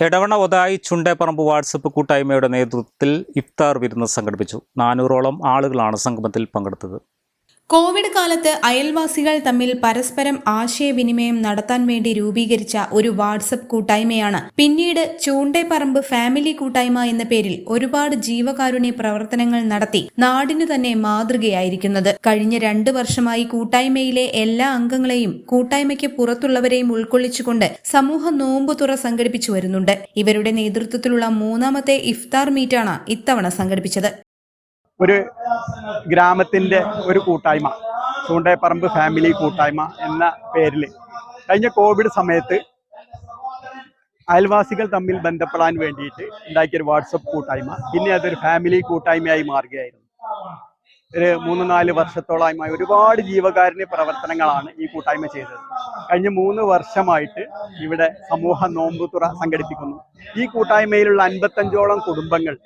Edavanna Othayi Chundeparamba WhatsApp കൂട്ടായ്മയുടെ നേതൃത്വത്തിൽ ഇഫ്താർ വിരുന്ന് സംഘടിപ്പിച്ചു. നാനൂറോളം ആളുകളാണ് സംഗമത്തിൽ പങ്കെടുത്തത്. കോവിഡ് കാലത്ത് അയൽവാസികൾ തമ്മിൽ പരസ്പരം ആശയവിനിമയം നടത്താൻ വേണ്ടി രൂപീകരിച്ച ഒരു വാട്സപ്പ് കൂട്ടായ്മയാണ്. പിന്നീട് ചൂണ്ടേപ്പറമ്പ് ഫാമിലി കൂട്ടായ്മ എന്ന പേരിൽ ഒരുപാട് ജീവകാരുണ്യ പ്രവർത്തനങ്ങൾ നടത്തി നാടിനു തന്നെ മാതൃകയായിരിക്കുന്നത്. കഴിഞ്ഞ രണ്ടു വർഷമായി കൂട്ടായ്മയിലെ എല്ലാ അംഗങ്ങളെയും കൂട്ടായ്മയ്ക്ക് പുറത്തുള്ളവരെയും ഉൾക്കൊള്ളിച്ചുകൊണ്ട് സമൂഹ നോമ്പുതുറ സംഘടിപ്പിച്ചു വരുന്നുണ്ട്. ഇവരുടെ നേതൃത്വത്തിലുള്ള മൂന്നാമത്തെ ഇഫ്താർ മീറ്റാണ് ഇത്തവണ സംഘടിപ്പിച്ചത്. ഒരു ഗ്രാമത്തിന്റെ ഒരു കൂട്ടായ്മ ചൂണ്ടയപ്പറമ്പ് ഫാമിലി കൂട്ടായ്മ എന്ന പേരിൽ. കഴിഞ്ഞ കോവിഡ് സമയത്ത് അയൽവാസികൾ തമ്മിൽ ബന്ധപ്പെടാൻ വേണ്ടിയിട്ട് ഉണ്ടാക്കിയൊരു വാട്സപ്പ് കൂട്ടായ്മ. പിന്നെ അതൊരു ഫാമിലി കൂട്ടായ്മയായി മാറുകയായിരുന്നു. ഒരു മൂന്ന് നാല് വർഷത്തോളമായി ഒരുപാട് ജീവകാരുണ്യ പ്രവർത്തനങ്ങളാണ് ഈ കൂട്ടായ്മ ചെയ്തത്. കഴിഞ്ഞ മൂന്ന് വർഷമായിട്ട് ഇവിടെ സമൂഹ നോമ്പുതുറ സംഘടിപ്പിക്കുന്നു. ഈ കൂട്ടായ്മയിലുള്ള അൻപത്തഞ്ചോളം കുടുംബങ്ങൾ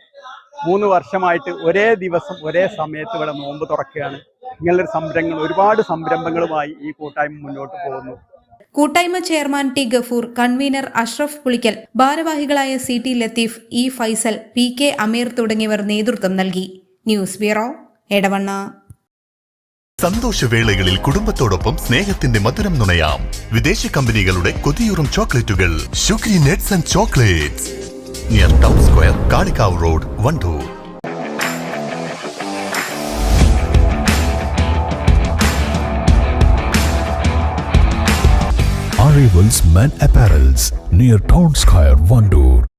മൂന്ന് വർഷമായിട്ട് ഒരേ ദിവസം ഒരേ സമയത്ത് ഇവിടെ നോമ്പ് തുറക്കുകയാണ്. ഇങ്ങനെയുള്ള സംരംഭങ്ങൾ ഒരുപാട് സംരംഭങ്ങളുമായി ഈ കൂട്ടായ്മ മുന്നോട്ട് പോകുന്നു. കൂട്ടായ്മ chairman T Gafoor convener Ashraf Pulikkal ഭാരവാഹികളായ C T Latheef E Faisal P K Ameer തുടങ്ങിയവർ നേതൃത്വം നൽകി. News bureau Edavanna. സന്തോഷവേളകളിൽ കുടുംബത്തോടൊപ്പം സ്നേഹത്തിന്റെ മധുരം നുണയാം. വിദേശ കമ്പനികളുടെ കൊതിയൂറും ചോക്ലേറ്റുകൾ. Shukri nuts and chocolates. near Town Square, Kalikav Road, Vandhu. Arrivals Men Apparels near Town Square, Vandur.